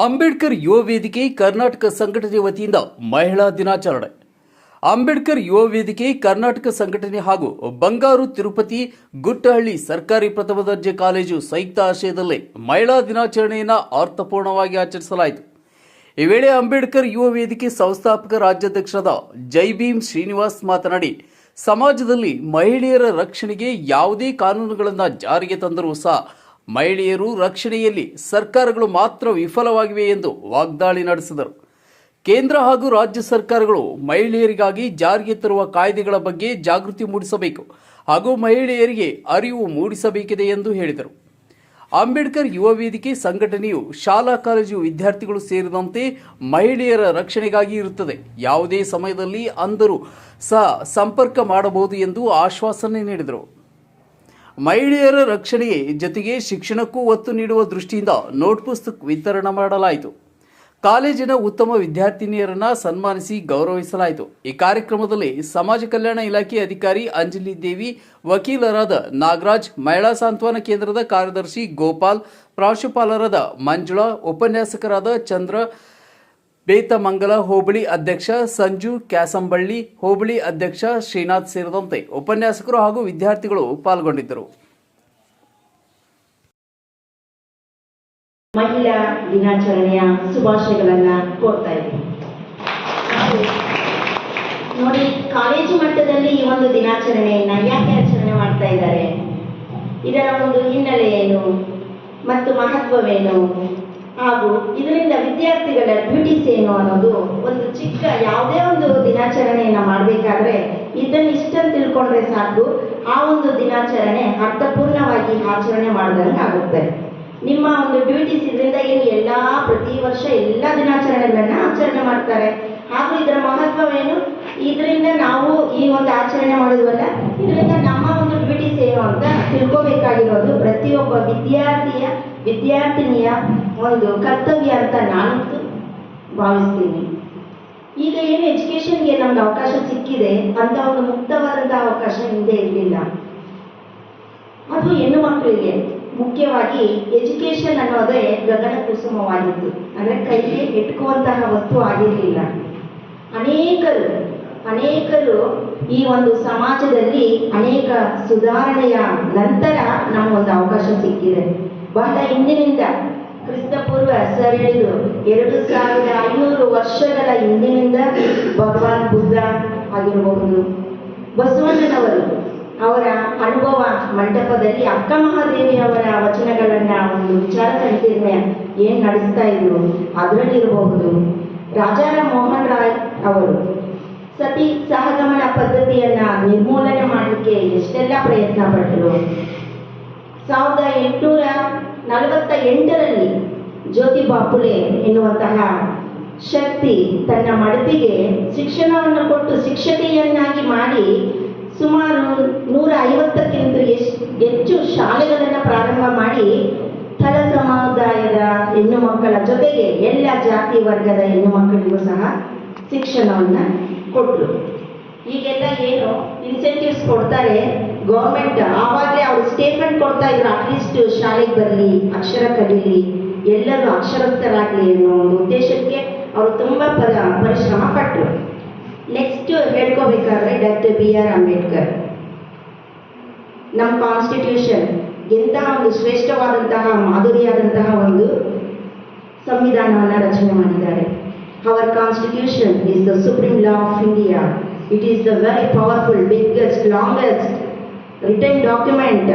ಅಂಬೇಡ್ಕರ್ ಯುವ ವೇದಿಕೆ ಕರ್ನಾಟಕ ಸಂಘಟನೆ ವತಿಯಿಂದ ಮಹಿಳಾ ದಿನಾಚರಣೆ. ಅಂಬೇಡ್ಕರ್ ಯುವ ವೇದಿಕೆ ಕರ್ನಾಟಕ ಸಂಘಟನೆ ಹಾಗೂ ಬಂಗಾರು ತಿರುಪತಿ ಗುಟ್ಟಹಳ್ಳಿ ಸರ್ಕಾರಿ ಪ್ರಥಮ ದರ್ಜೆ ಕಾಲೇಜು ಸಂಯುಕ್ತ ಆಶಯದಲ್ಲಿ ಮಹಿಳಾ ದಿನಾಚರಣೆಯನ್ನು ಅರ್ಥಪೂರ್ಣವಾಗಿ ಆಚರಿಸಲಾಯಿತು. ಈ ವೇಳೆ ಅಂಬೇಡ್ಕರ್ ಯುವ ವೇದಿಕೆ ಸಂಸ್ಥಾಪಕ ರಾಜ್ಯಾಧ್ಯಕ್ಷರಾದ ಜೈ ಭೀಮ್ ಶ್ರೀನಿವಾಸ್ ಮಾತನಾಡಿ, ಸಮಾಜದಲ್ಲಿ ಮಹಿಳೆಯರ ರಕ್ಷಣೆಗೆ ಯಾವುದೇ ಕಾನೂನುಗಳನ್ನು ಜಾರಿಗೆ ತಂದರೂ ಸಹ ಮಹಿಳೆಯರು ರಕ್ಷಣೆಯಲ್ಲಿ ಸರ್ಕಾರಗಳು ಮಾತ್ರ ವಿಫಲವಾಗಿವೆ ಎಂದು ವಾಗ್ದಾಳಿ ನಡೆಸಿದರು. ಕೇಂದ್ರ ಹಾಗೂ ರಾಜ್ಯ ಸರ್ಕಾರಗಳು ಮಹಿಳೆಯರಿಗಾಗಿ ಜಾರಿಗೆ ತರುವ ಕಾಯ್ದೆಗಳ ಬಗ್ಗೆ ಜಾಗೃತಿ ಮೂಡಿಸಬೇಕು ಹಾಗೂ ಮಹಿಳೆಯರಿಗೆ ಅರಿವು ಮೂಡಿಸಬೇಕಿದೆ ಎಂದು ಹೇಳಿದರು. ಅಂಬೇಡ್ಕರ್ ಯುವ ವೇದಿಕೆ ಸಂಘಟನೆಯು ಶಾಲಾ ಕಾಲೇಜು ವಿದ್ಯಾರ್ಥಿಗಳು ಸೇರಿದಂತೆ ಮಹಿಳೆಯರ ರಕ್ಷಣೆಗಾಗಿ ಇರುತ್ತದೆ. ಯಾವುದೇ ಸಮಯದಲ್ಲಿ ಅಂದರು ಸಹ ಸಂಪರ್ಕ ಮಾಡಬಹುದು ಎಂದು ಆಶ್ವಾಸನೆ ನೀಡಿದರು. ಮಹಿಳೆಯರ ರಕ್ಷಣೆಗೆ ಜೊತೆಗೆ ಶಿಕ್ಷಣಕ್ಕೂ ಒತ್ತು ನೀಡುವ ದೃಷ್ಟಿಯಿಂದ ನೋಟ್ ಪುಸ್ತಕ ವಿತರಣೆ ಮಾಡಲಾಯಿತು. ಕಾಲೇಜಿನ ಉತ್ತಮ ವಿದ್ಯಾರ್ಥಿನಿಯರನ್ನ ಸನ್ಮಾನಿಸಿ ಗೌರವಿಸಲಾಯಿತು. ಈ ಕಾರ್ಯಕ್ರಮದಲ್ಲಿ ಸಮಾಜ ಕಲ್ಯಾಣ ಇಲಾಖೆ ಅಧಿಕಾರಿ ಅಂಜಲಿ ದೇವಿ, ವಕೀಲರಾದ ನಾಗರಾಜ್, ಮಹಿಳಾ ಸಾಂತ್ವನ ಕೇಂದ್ರದ ಕಾರ್ಯದರ್ಶಿ ಗೋಪಾಲ್, ಪ್ರಾಂಶುಪಾಲರಾದ ಮಂಜುಳಾ, ಉಪನ್ಯಾಸಕರಾದ ಚಂದ್ರ ಬೇತಮಂಗಲ ಹೋಬಳಿ ಅಧ್ಯಕ್ಷ ಸಂಜು ಕ್ಯಾಸಂಬಳ್ಳಿ, ಹೋಬಳಿ ಅಧ್ಯಕ್ಷ ಶ್ರೀನಾಥ್ ಸೇರಿದಂತೆ ಉಪನ್ಯಾಸಕರು ಹಾಗೂ ವಿದ್ಯಾರ್ಥಿಗಳು ಪಾಲ್ಗೊಂಡಿದ್ದರು. ಮಹಿಳಾ ದಿನಾಚರಣೆಯ ಶುಭಾಶಯಗಳನ್ನ ಕೋರ್ತಾ ನೋಡಿ, ಕಾಲೇಜು ಮಟ್ಟದಲ್ಲಿ ಈ ಒಂದು ದಿನಾಚರಣೆಯನ್ನ ಯಾಕೆ ಆಚರಣೆ ಮಾಡ್ತಾ ಇದ್ದಾರೆ? ಇದರ ಒಂದು ಹಿನ್ನೆಲೆ ಏನು? ಮತ್ತು ಮಹತ್ವವೇನು? ಹಾಗೂ ಇದರಿಂದ ವಿದ್ಯಾರ್ಥಿಗಳ ಡ್ಯೂಟೀಸ್ ಏನು ಅನ್ನೋದು ಒಂದು ಚಿಕ್ಕ ಯಾವುದೇ ಒಂದು ದಿನಾಚರಣೆಯನ್ನ ಮಾಡಬೇಕಾದ್ರೆ ಇದನ್ನು ಇಷ್ಟನ್ನು ತಿಳ್ಕೊಂಡ್ರೆ ಸಾಕು. ಆ ಒಂದು ದಿನಾಚರಣೆ ಅರ್ಥಪೂರ್ಣವಾಗಿ ಆಚರಣೆ ಮಾಡಿದಂಗೆ ಆಗುತ್ತೆ. ನಿಮ್ಮ ಒಂದು ಡ್ಯೂಟೀಸ್ ಇದರಿಂದ ಏನು ಎಲ್ಲ ಪ್ರತಿ ವರ್ಷ ಎಲ್ಲ ದಿನಾಚರಣೆಗಳನ್ನ ಆಚರಣೆ ಮಾಡ್ತಾರೆ. ಹಾಗೂ ಇದರ ಮಹತ್ವವೇನು? ಇದರಿಂದ ನಾವು ಈ ಒಂದು ಆಚರಣೆ ಮಾಡಿದ್ವಲ್ಲ ಇದರಿಂದ ನಮ್ಮ ಒಂದು ಡ್ಯೂಟೀಸ್ ಏನು ಅಂತ ತಿಳ್ಕೋಬೇಕಾಗಿರೋದು ಪ್ರತಿಯೊಬ್ಬ ವಿದ್ಯಾರ್ಥಿಯ, ವಿದ್ಯಾರ್ಥಿನಿಯ ಒಂದು ಕರ್ತವ್ಯ ಅಂತ ನಾನು ಭಾವಿಸ್ತೀನಿ. ಈಗ ಏನು ಎಜುಕೇಶನ್ಗೆ ನಮ್ಗೆ ಅವಕಾಶ ಸಿಕ್ಕಿದೆ ಅಂತ ಒಂದು ಮುಕ್ತವಾದಂತಹ ಅವಕಾಶ ಹಿಂದೆ ಇರಲಿಲ್ಲ. ಅದು ಹೆಣ್ಣು ಮಕ್ಕಳಿಗೆ ಮುಖ್ಯವಾಗಿ ಎಜುಕೇಶನ್ ಅನ್ನೋದೇ ಗಗನ ಕುಸುಮವಾಗಿತ್ತು. ಅಂದ್ರೆ ಕೈಗೆ ಎಟ್ಕುವಂತಹ ವಸ್ತು ಆಗಿರಲಿಲ್ಲ. ಅನೇಕರು ಅನೇಕರು ಈ ಒಂದು ಸಮಾಜದಲ್ಲಿ ಅನೇಕ ಸುಧಾರಣೆಯ ನಂತರ ನಮಗೊಂದು ಅವಕಾಶ ಸಿಕ್ಕಿದೆ. ಬಹಳ ಹಿಂದಿನಿಂದ ಕ್ರಿಸ್ತಪೂರ್ವ ಸರ್ ಹೇಳಿದ್ರು ಎರಡು ಸಾವಿರದ ಐನೂರು ವರ್ಷಗಳ ಹಿಂದಿನಿಂದ ಭಗವಾನ್ ಬುದ್ಧ ಆಗಿರಬಹುದು. ಬಸವಣ್ಣನವರು ಅವರ ಅನುಭವ ಮಂಟಪದಲ್ಲಿ ಅಕ್ಕ ಮಹಾದೇವಿಯವರ ವಚನಗಳನ್ನ ಒಂದು ವಿಚಾರ ಸಂಕಿರಣ ಏನ್ ನಡೆಸ್ತಾ ಇದ್ರು ಅದರಲ್ಲಿರಬಹುದು ರಾಜಾರಾಮ್ ಮೋಹನ್ ರಾಯ್ ಅವರು ಸತಿ ಸಹಗಮನ ಪದ್ಧತಿಯನ್ನ ನಿರ್ಮೂಲನೆ ಮಾಡಲಿಕ್ಕೆ ಎಷ್ಟೆಲ್ಲ ಪ್ರಯತ್ನ ಪಟ್ಟರು ಸಾವಿರದ ಎಂಟುನೂರ ನಲವತ್ತ ಎಂಟರಲ್ಲಿ ಜ್ಯೋತಿಬಾ ಫುಲೆ ಎನ್ನುವಂತಹ ಶಕ್ತಿ ತನ್ನ ಮಡತಿಗೆ ಶಿಕ್ಷಣವನ್ನು ಕೊಟ್ಟು ಶಿಕ್ಷಕಿಯನ್ನಾಗಿ ಮಾಡಿ ಸುಮಾರು ನೂರ ಐವತ್ತಕ್ಕಿಂತ ಹೆಚ್ಚು ಶಾಲೆಗಳನ್ನು ಪ್ರಾರಂಭ ಮಾಡಿ ತಲ ಸಮುದಾಯದ ಹೆಣ್ಣು ಮಕ್ಕಳ ಜೊತೆಗೆ ಎಲ್ಲ ಜಾತಿ ವರ್ಗದ ಹೆಣ್ಣು ಮಕ್ಕಳಿಗೂ ಸಹ ಶಿಕ್ಷಣವನ್ನು ಕೊಟ್ಟರು ಈಗೆಲ್ಲ ಏನು ಇನ್ಸೆಂಟಿವ್ಸ್ ಕೊಡ್ತಾರೆ? ಗೌರ್ಮೆಂಟ್ ಆವಾಗಲೇ ಅವ್ರು ಸ್ಟೇಟ್ಮೆಂಟ್ ಕೊಡ್ತಾ ಇದ್ರು ಅಟ್ಲೀಸ್ಟ್ ಶಾಲೆಗೆ ಬರಲಿ, ಅಕ್ಷರ ಕಲೀಲಿ, ಎಲ್ಲರೂ ಅಕ್ಷರಸ್ಥರಾಗಲಿ ಅನ್ನೋ ಒಂದು ಉದ್ದೇಶಕ್ಕೆ ಅವರು ತುಂಬಾ ಪರ, ಪರಿಶ್ರಮ ಪಟ್ಟರು ನೆಕ್ಸ್ಟ್ ಹೇಳ್ಕೋಬೇಕಾದ್ರೆ ಡಾಕ್ಟರ್ ಬಿ ಆರ್ ಅಂಬೇಡ್ಕರ್ ನಮ್ಮ ಕಾನ್ಸ್ಟಿಟ್ಯೂಷನ್ ಎಂತಹ ಒಂದು ಶ್ರೇಷ್ಠವಾದಂತಹ, ಮಾದರಿಯಾದಂತಹ ಒಂದು ಸಂವಿಧಾನವನ್ನು ರಚನೆ ಮಾಡಿದ್ದಾರೆ. Our constitution is the supreme law of India it is the very powerful biggest longest return document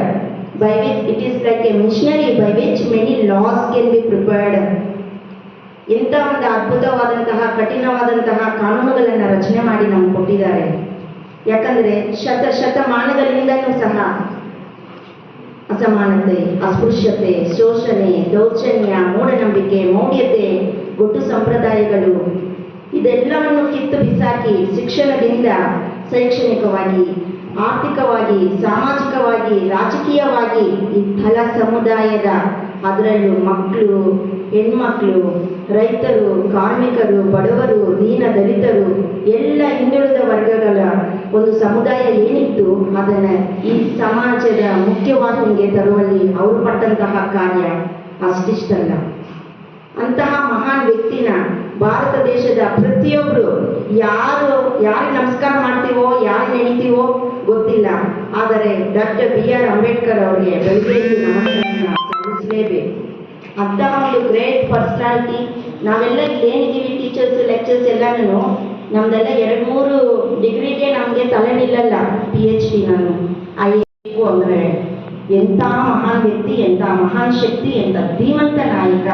by which it is like a missionary by which many laws can be prepared. ಎಂಥ ಒಂದು ಅದ್ಭುತವಾದಂತಹ, ಕಠಿಣವಾದಂತಹ ಕಾನೂನುಗಳನ್ನು ರಚನೆ ಮಾಡಿ ನಮ್ಗೆ ಕೊಟ್ಟಿದ್ದಾರೆ ಯಾಕಂದ್ರೆ ಶತ ಶತಮಾನಗಳಿಂದಲೂ ಸಹ ಅಸಮಾನತೆ, ಅಸ್ಪೃಶ್ಯತೆ, ಶೋಷಣೆ, ದೌರ್ಜನ್ಯ, ಮೂಢನಂಬಿಕೆ, ಮೌಢ್ಯತೆ ಗೊಟ್ಟು ಸಂಪ್ರದಾಯಗಳು ಇದೆಲ್ಲವನ್ನು ಕಿತ್ತು ಬಿಸಾಕಿ ಶಿಕ್ಷಣದಿಂದ ಶೈಕ್ಷಣಿಕವಾಗಿ ಆರ್ಥಿಕವಾಗಿ, ಸಾಮಾಜಿಕವಾಗಿ, ರಾಜಕೀಯವಾಗಿ ಈ ಫಲ ಸಮುದಾಯದ ಅದರಲ್ಲೂ ಮಕ್ಕಳು, ಹೆಣ್ಮಕ್ಳು, ರೈತರು, ಕಾರ್ಮಿಕರು, ಬಡವರು, ದೀನ ದಲಿತರು, ಎಲ್ಲ ಹಿಂದುಳಿದ ವರ್ಗಗಳ ಒಂದು ಸಮುದಾಯ ಏನಿತ್ತು, ಅದನ್ನ ಈ ಸಮಾಜದ ಮುಖ್ಯವಾಹಿನಿಗೆ ತರುವಲ್ಲಿ ಅವರು ಪಟ್ಟಂತಹ ಕಾರ್ಯ ಅಷ್ಟಿಷ್ಟಲ್ಲ. ಅಂತಹ ಮಹಾನ್ ವ್ಯಕ್ತಿನ ಭಾರತ ದೇಶದ ಪ್ರತಿಯೊಬ್ಬರು ಯಾರು, ಯಾರಿಗೆ ನಮಸ್ಕಾರ ಮಾಡ್ತೀವೋ ಯಾರು ನೆನಿತೀವೋ ಗೊತ್ತಿಲ್ಲ. ಆದರೆ ಡಾಕ್ಟರ್ ಬಿ ಆರ್ ಅಂಬೇಡ್ಕರ್ ಅವರಿಗೆ ಬೆಳಗ್ಗೆ ನಮಸ್ಕಾರ ಅಂತಹ ಒಂದು ಗ್ರೇಟ್ ಪರ್ಸನಾಲಿಟಿ ನಾವೆಲ್ಲ ಏನಿದ್ದೀವಿ ಟೀಚರ್ಸ್ ಲೆಕ್ಚರ್ಸ್ ಎಲ್ಲಾನು ನಮ್ದೆಲ್ಲ ಎರಡು ಮೂರು ಡಿಗ್ರಿಗೆ ನಮಗೆ ತಲೆ ನಿಲ್ಲಲ್ಲ ಪಿ ಎಚ್ ಡಿ ನಾನು ಐ ಅಂದ್ರೆ ಎಂಥ ಮಹಾನ್ ವ್ಯಕ್ತಿ, ಎಂಥ ಮಹಾನ್ ಶಕ್ತಿ, ಎಂಥ ಧೀಮಂತ ನಾಯಕ.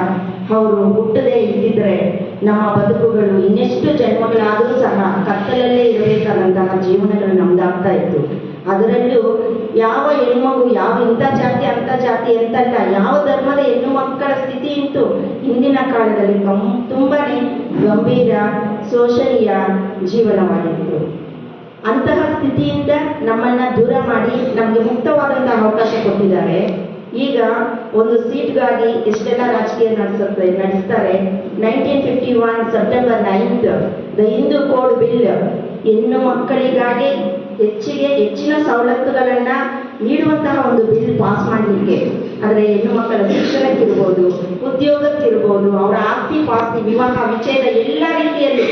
ಅವರು ಹುಟ್ಟದೇ ಇದ್ದಿದ್ರೆ ನಮ್ಮ ಬದುಕುಗಳು ಇನ್ನೆಷ್ಟು ಜನ್ಮಗಳಾದರೂ ಸಹ ಕತ್ತಲಲ್ಲೇ ಇರಬೇಕಾದಂತಹ ಜೀವನಗಳು ನಮ್ದಾಗ್ತಾ ಇತ್ತು. ಅದರಲ್ಲೂ ಯಾವ ಹೆಣ್ಮಗು ಯಾವ ಇಂಥ ಜಾತಿ ಅಂತ ಜಾತಿ ಅಂತಲ್ಲ, ಯಾವ ಧರ್ಮದ ಹೆಣ್ಣು ಮಕ್ಕಳ ಸ್ಥಿತಿ ಇತ್ತು. ಹಿಂದಿನ ಕಾಲದಲ್ಲಿ ಕಂ ತುಂಬಾನೇ ಗಂಭೀರ, ಶೋಷಣೀಯ ಜೀವನವಾಗಿತ್ತು. ಅಂತಹ ಸ್ಥಿತಿಯಿಂದ ನಮ್ಮನ್ನ ದೂರ ಮಾಡಿ ನಮಗೆ ಮುಕ್ತವಾದಂತಹ ಅವಕಾಶ ಕೊಟ್ಟಿದ್ದಾರೆ. ಈಗ ಒಂದು ಸೀಟ್ಗಾಗಿ ಎಷ್ಟೆಲ್ಲ ರಾಜಕೀಯ ನಡೆಸುತ್ತೆ? ನಡೆಸ್ತಾರೆ. Nineteen fifty one September ninth the Hindu code bill ಹೆಣ್ಣು ಮಕ್ಕಳಿಗಾಗಿ ಹೆಚ್ಚಿಗೆ ಹೆಚ್ಚಿನ ಸವಲತ್ತುಗಳನ್ನ ನೀಡುವಂತಹ ಒಂದು ಬಿಲ್ ಪಾಸ್ ಮಾಡಲಿಕ್ಕೆ. ಅಂದರೆ ಹೆಣ್ಣು ಮಕ್ಕಳ ಶಿಕ್ಷಣಕ್ಕಿರ್ಬೋದು, ಉದ್ಯೋಗಕ್ಕಿರ್ಬೋದು, ಅವರ ಆಸ್ತಿ ಪಾಸ್ತಿ, ವಿವಾಹ, ವಿಚ್ಛೇದ ಎಲ್ಲ ರೀತಿಯಲ್ಲಿ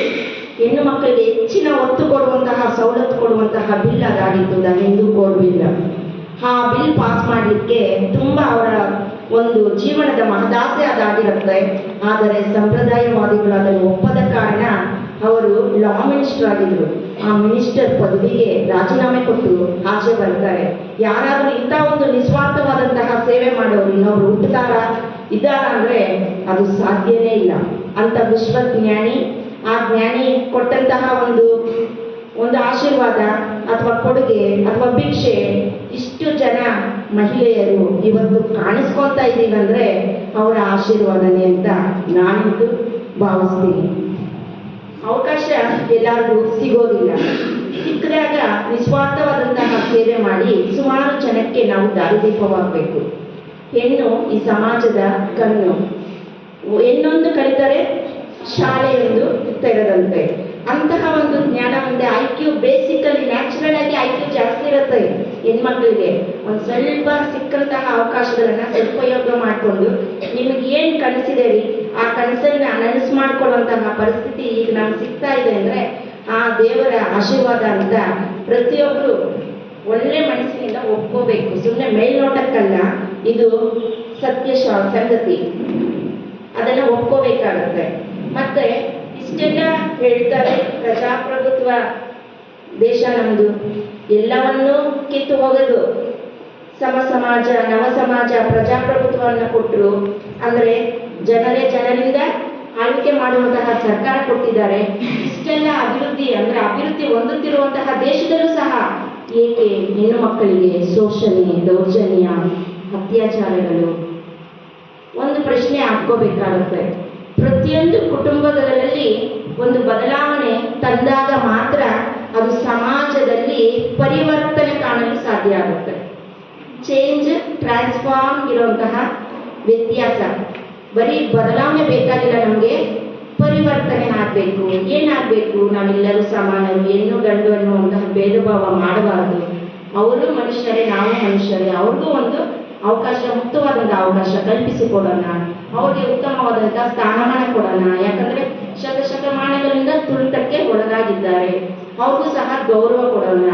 ಹೆಣ್ಣು ಮಕ್ಕಳಿಗೆ ಹೆಚ್ಚಿನ ಒತ್ತು ಕೊಡುವಂತಹ, ಸವಲತ್ತು ಕೊಡುವಂತಹ ಬಿಲ್ ಅದಾಗಿತ್ತು ದ ಹಿಂದೂ ಕೋಡ್ ಬಿಲ್ ಆ ಬಿಲ್ ಪಾಸ್ ಮಾಡಲಿಕ್ಕೆ ಒಂದು ಜೀವನದ ಮಹದಾಸೆ ಅದಾಗಿರುತ್ತೆ. ಆದರೆ ಸಂಪ್ರದಾಯವಾದಿಗಳಾದ ಒಪ್ಪದ ಕಾರಣ ಅವರು ಲಾ ಮಿನಿಸ್ಟರ್ ಆಗಿದ್ರು. ಆ ಮಿನಿಸ್ಟರ್ ಪದವಿಗೆ ರಾಜೀನಾಮೆ ಕೊಟ್ಟು ಆಚೆ ಬರ್ತಾರೆ. ಯಾರಾದರೂ ಇಂಥ ಒಂದು ನಿಸ್ವಾರ್ಥವಾದಂತಹ ಸೇವೆ ಮಾಡೋರು ಇನ್ನೊಬ್ರು ಹುಟ್ಟುತ್ತಾರ ಇದ್ದಾರ ಅಂದ್ರೆ ಅದು ಸಾಧ್ಯನೇ ಇಲ್ಲ. ಅಂತ ವಿಶ್ವಜ್ಞಾನಿ, ಆ ಜ್ಞಾನಿ ಕೊಟ್ಟಂತಹ ಒಂದು ಒಂದು ಆಶೀರ್ವಾದ ಅಥವಾ ಕೊಡುಗೆ ಅಥವಾ ಭಿಕ್ಷೆ ಇಷ್ಟು ಜನ ಮಹಿಳೆಯರು ಇವತ್ತು ಕಾಣಿಸ್ಕೊಳ್ತಾ ಇದ್ದೀವಿ ಅಂದ್ರೆ ಅವರ ಆಶೀರ್ವಾದನೆ ಅಂತ ನಾನಿದ್ದು ಭಾವಿಸ್ತೀನಿ. ಅವಕಾಶ ಎಲ್ಲರಿಗೂ ಸಿಗೋದಿಲ್ಲ. ಸಿಕ್ಕಿದಾಗ ನಿಸ್ವಾರ್ಥವಾದಂತಹ ಸೇವೆ ಮಾಡಿ ಸುಮಾರು ಜನಕ್ಕೆ ನಾವು ದಾರಿದೀಪವಾಗಬೇಕು. ಹೆಣ್ಣು ಈ ಸಮಾಜದ ಕಣ್ಣು ಹೆಣ್ಣೊಂದು ಕಲಿತರೆ ಶಾಲೆಯೊಂದು ತೆರೆದಂತೆ. ಅಂತಹ ಒಂದು ಜ್ಞಾನ, ಒಂದೇ ಐ ಕ್ಯೂ ಬೇಸಿಕಲಿ ನ್ಯಾಚುರಲ್ ಆಗಿ ಐ ಕ್ಯೂ ಜಾಸ್ತಿ ಇರುತ್ತೆ ಹೆಣ್ಮಕ್ಳಿಗೆ. ಒಂದು ಸ್ವಲ್ಪ ಸಿಕ್ಕಂತಹ ಅವಕಾಶಗಳನ್ನ ಸದುಪಯೋಗ ಮಾಡಿಕೊಂಡು ನಿಮಗೆ ಏನ್ ಕನಸಿದೆ ರೀ? ಆ ಕನಸನ್ನ ನನಸು ಮಾಡ್ಕೊಳ್ಳುವಂತಹ ಪರಿಸ್ಥಿತಿ ಈಗ ನಮ್ಗೆ ಸಿಗ್ತಾ ಇದೆ ಅಂದ್ರೆ ಆ ದೇವರ ಆಶೀರ್ವಾದ ಅಂತ ಪ್ರತಿಯೊಬ್ರು ಒಳ್ಳೆ ಮನಸ್ಸಿನಿಂದ ಒಪ್ಕೋಬೇಕು. ಸುಮ್ಮನೆ ಮೇಲ್ನೋಟಕ್ಕಲ್ಲ, ಇದು ಸತ್ಯ ಸಂಗತಿ. ಅದನ್ನ ಒಪ್ಕೋಬೇಕಾಗತ್ತೆ. ಮತ್ತೆ ಇಷ್ಟೆಲ್ಲ ಹೇಳ್ತಾರೆ ಪ್ರಜಾಪ್ರಭುತ್ವ ದೇಶ ನಮ್ದು. ಎಲ್ಲವನ್ನೂ ಕಿತ್ತು ಹೋಗೋದು. ಸಮ ಸಮಾಜ ನವ ಸಮಾಜ ಪ್ರಜಾಪ್ರಭುತ್ವವನ್ನು ಕೊಟ್ಟರು. ಅಂದ್ರೆ ಜನರೇ ಜನರಿಂದ ಆಳ್ವಿಕೆ ಮಾಡುವಂತಹ ಸರ್ಕಾರ ಕೊಟ್ಟಿದ್ದಾರೆ. ಇಷ್ಟೆಲ್ಲ ಅಭಿವೃದ್ಧಿ ಅಂದ್ರೆ ಅಭಿವೃದ್ಧಿ ಹೊಂದುತ್ತಿರುವಂತಹ ದೇಶದಲ್ಲೂ ಸಹ ಏಕೆ ಹೆಣ್ಣು ಮಕ್ಕಳಿಗೆ ಶೋಷಣೆ, ದೌರ್ಜನ್ಯ, ಅತ್ಯಾಚಾರಗಳು? ಒಂದು ಪ್ರಶ್ನೆ ಹಾಕ್ಕೋಬೇಕಾಗುತ್ತೆ. ಪ್ರತಿಯೊಂದು ಕುಟುಂಬಗಳಲ್ಲಿ ಒಂದು ಬದಲಾವಣೆ ತಂದಾಗ ಮಾತ್ರ ಅದು ಸಮಾಜದಲ್ಲಿ ಪರಿವರ್ತನೆ ಕಾಣಲು ಸಾಧ್ಯ ಆಗುತ್ತೆ. ಚೇಂಜ್ ಟ್ರಾನ್ಸ್ಫಾರ್ಮ್ ಇರುವಂತಹ ವ್ಯತ್ಯಾಸ. ಬರೀ ಬದಲಾವಣೆ ಬೇಕಾಗಿಲ್ಲ ನಮಗೆ, ಪರಿವರ್ತನೆ ಆಗಬೇಕು. ಏನಾಗಬೇಕು? ನಾವೆಲ್ಲರೂ ಸಮಾನರು. ಹೆಣ್ಣು, ಗಂಡು ಅನ್ನುವಂತಹ ಭೇದ ಭಾವ ಮಾಡಬಾರದು. ಅವರು ಮನುಷ್ಯರೇ, ನಾವು ಮನುಷ್ಯರೇ. ಅವ್ರಿಗೂ ಒಂದು ಅವಕಾಶ ಮುಕ್ತವಾದಂತಹ ಅವಕಾಶ ಕಲ್ಪಿಸಿಕೊಡೋಣ. ಅವ್ರಿಗೆ ಉತ್ತಮವಾದಂತಹ ಸ್ಥಾನಮಾನ ಕೊಡೋಣ. ಯಾಕಂದ್ರೆ ಶತಶತಮಾನಗಳಿಂದ ತುಳಿತಕ್ಕೆ ಒಳಗಾಗಿದ್ದಾರೆ. ಅವ್ರಿಗೂ ಸಹ ಗೌರವ ಕೊಡೋಣ.